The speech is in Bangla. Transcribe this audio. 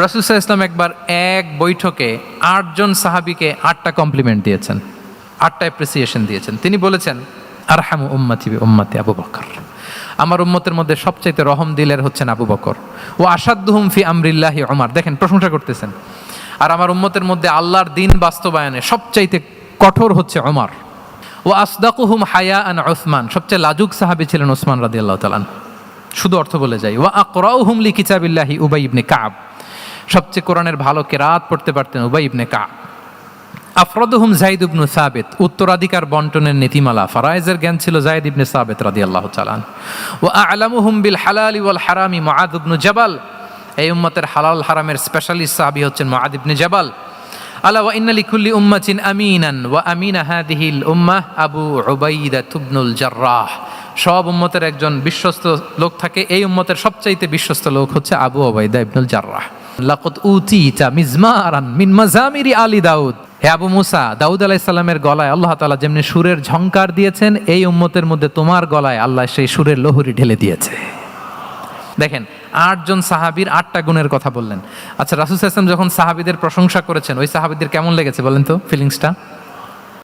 রাসুসাহ ইসলাম একবার এক বৈঠকে আটজন সাহাবিকে আটটা কমপ্লিমেন্ট দিয়েছেন, আটটা অ্যাপ্রিসিয়েশন দিয়েছেন। তিনি বলেছেন আর আরহামু উম্মাতি উম্মাতি আবু বকর। আমার উম্মতের মধ্যে সবচাইতে রহম দিলের হচ্ছেন আবু বকর। ও আসাদ্দুহুম ফি আমরিল্লাহি ওমর দেখেন, প্রশংসা করতেছেন। আর আমার উম্মতের মধ্যে আল্লাহর দিন বাস্তবায়নে সবচাইতে কঠোর হচ্ছে ওমর ও আসদাকুহুম হায়া আন ওসমান সবচেয়ে লাজুক সাহাবি ছিলেন ওসমান রাদি আল্লাহ তালান শুধু অর্থ বলে যাই। ও আকরাউ হুমলি কিতাবিল্লাহি উবাই ইবনে কাব। সবচেয়ে কোরআনের ভালো কেরাত পড়তে পারতেন উবাই ইবনে কাব। আফরদুহুম জাইদ ইবনু সাবেত, উত্তরাধিকার বন্টনের নীতিমালা ফারাইজের জ্ঞান ছিল জাইদ ইবনে সাবেত রাদি আল্লাহ চালান ও আলামুহুম বিল হালালি ওয়াল হারামি মুআদ ইবনু জাবাল। এই উম্মতের হালাল হারামের স্পেশালিস্ট সাহাবি হচ্ছেন মুআদ ইবনে জাবাল। আলা ওয়া ইন্না লিকুল্লি উম্মাতিন আমিনান ওয়া আমিনা হাদিহিল উম্মাহ আবু উবাইদা তুবনুল জাররাহ। সব উম্মতের একজন বিশ্বস্ত লোক থাকে, এই উম্মতের সবচাইতে বিশ্বস্ত লোক হচ্ছে আবু ওবাইদা ইবনুল জাররাহ। লাকত উতিতা মিজমারান মিন মাজামিরি আলী দাউদ। হে আবু মুসা, দাউদ আলাইসাল্লামের গলায় আল্লাহ তালা যেমনি সুরের ঝংকার দিয়েছেন, এই উম্মতের মধ্যে তোমার গলায় আল্লাহ সেই সুরের লহরি ঢেলে দিয়েছে। দেখেন আটজন সাহাবীর আটটা গুণের কথা বললেন। আচ্ছা রাসুল ইসলাম যখন সাহাবিদের প্রশংসা করেছেন, ওই সাহাবিদের কেমন লেগেছে বলেন তো ফিলিংসটা